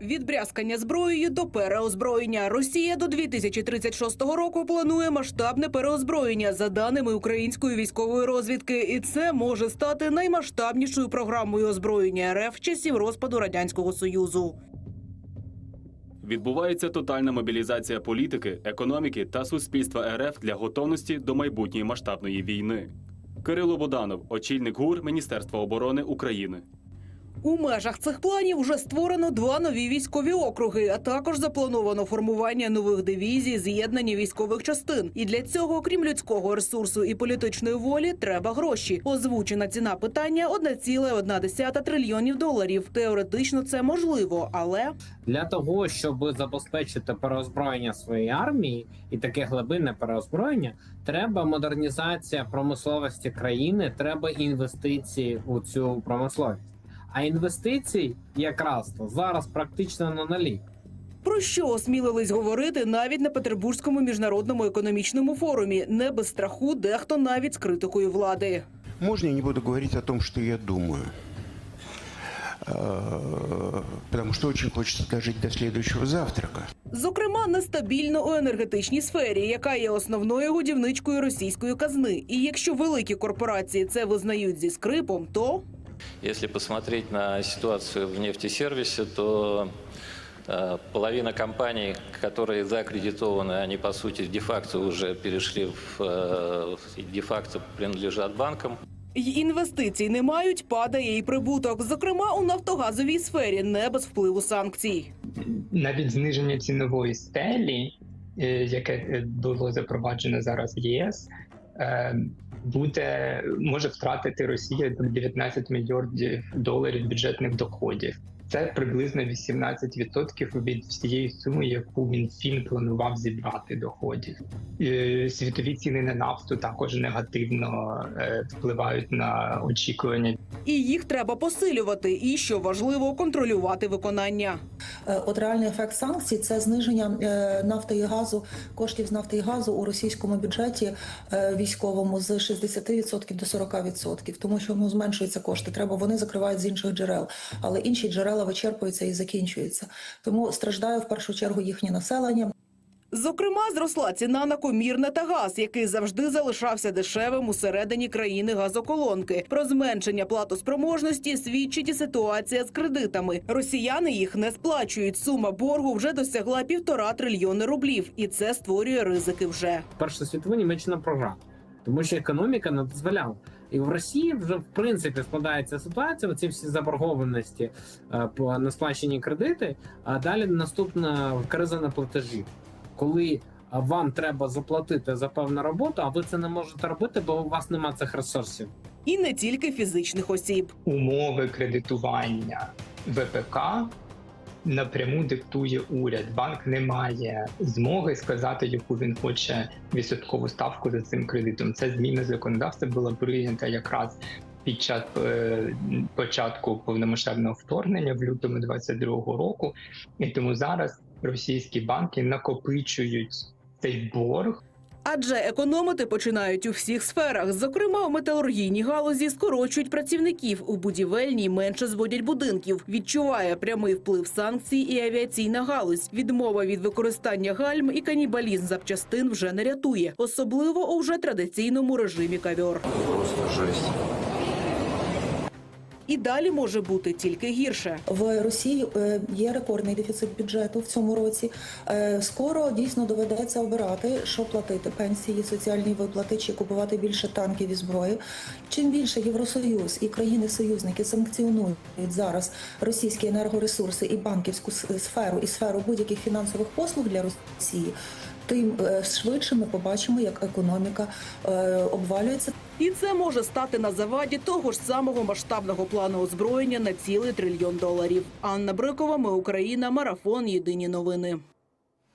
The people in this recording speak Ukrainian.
Від брязкання зброєю до переозброєння Росія до 2036 року планує масштабне переозброєння за даними української військової розвідки, і це може стати наймасштабнішою програмою озброєння РФ часів розпаду радянського союзу. Відбувається тотальна мобілізація політики, економіки та суспільства РФ для готовності до майбутньої масштабної війни. Кирило Буданов, очільник ГУР Міністерства оборони України. У межах цих планів вже створено два нові військові округи, а також заплановано формування нових дивізій, з'єднання військових частин. І для цього, крім людського ресурсу і політичної волі, треба гроші. Озвучена ціна питання 1,1 трильйонів доларів. Теоретично це можливо, але для того, щоб забезпечити переозброєння своєї армії і таке глибинне переозброєння, треба модернізація промисловості країни, треба інвестиції у цю промисловість. А інвестицій якраз то зараз практично на нулі. про що осмілились говорити навіть на Петербурзькому міжнародному економічному форумі, не без страху, дехто навіть з критикою влади. Можно я не буду говорить о том, что я думаю? Э, Потому что очень хочется дожить до следующего завтрака. Зокрема, нестабільно у енергетичній сфері, яка є основною годівничкою російської казни. І якщо великі корпорації це визнають зі скрипом, то Если посмотреть на ситуацию в нефтесервисе, то э, половина компаний, которые зааккредитованы, они по сути де-факто уже перешли в э, де-факто принадлежат банкам. й інвестицій не мають, падає і прибуток. Зокрема, у нафтогазовій сфері не без впливу санкцій. навіть зниження цінової стелі, е, яке е, було запроваджено зараз в єС, е, буде може втратити Росія 19 мільярдів доларів бюджетних доходів. Це приблизно 18% від всієї суми, яку Мінфін планував зібрати доходів. Е, Світові ціни на нафту також негативно е, впливають на очікування І їх треба посилювати. І що важливо, контролювати виконання. Е, От реальний ефект санкцій це зниження е, нафти і газу, коштів з нафти і газу у російському бюджеті е, військовому з 60% до 40%, тому що ну зменшуються кошти. Треба вони закривають з інших джерел, але інші джерела вичерпуються і закінчуються. Тому страждає в першу чергу їхнє населення. Зокрема, зросла ціна на комірне та газ, який завжди залишався дешевим у середині країни газоколонки. Про зменшення платоспроможності свідчить і ситуація з кредитами. Росіяни їх не сплачують. Сума боргу вже досягла півтора трильйони рублів, і це створює ризики вже. Перша світова Німеччина програла, тому що економіка не дозволяла. І в Росії вже в принципі складається ситуація. Оці всі заборгованості е, по несплачені кредити. А далі наступна криза на платежі, коли вам треба заплатити за певну роботу, а ви це не можете робити, бо у вас немає цих ресурсів. І не тільки фізичних осіб. умови кредитування ВПК напряму диктує уряд. Банк не має змоги сказати, яку він хоче відсоткову ставку за цим кредитом. Це зміна законодавства була прийнята якраз. Під час е, початку повномасштабного вторгнення в лютому 22-го року, і тому зараз російські банки накопичують цей борг Адже економити починають у всіх сферах. Зокрема, у металургійній галузі скорочують працівників, у будівельній менше зводять будинків. Відчуває прямий вплив санкцій і авіаційна галузь. Відмова від використання гальм і канібалізм запчастин вже не рятує, особливо у вже традиційному режимі кавьор. І далі може бути тільки гірше. В Росії е, є рекордний дефіцит бюджету в цьому році. Е, Скоро дійсно доведеться обирати, що платити пенсії, соціальні виплати чи купувати більше танків і зброї. Чим більше Євросоюз і країни-союзники санкціонують зараз російські енергоресурси і банківську сферу і сферу будь-яких фінансових послуг для Росії. Тим е, швидше ми побачимо, як економіка е, обвалюється. І це може стати на заваді того ж самого масштабного плану озброєння на цілий трильйон доларів. Анна Брикова, ми Україна, марафон. Єдині новини.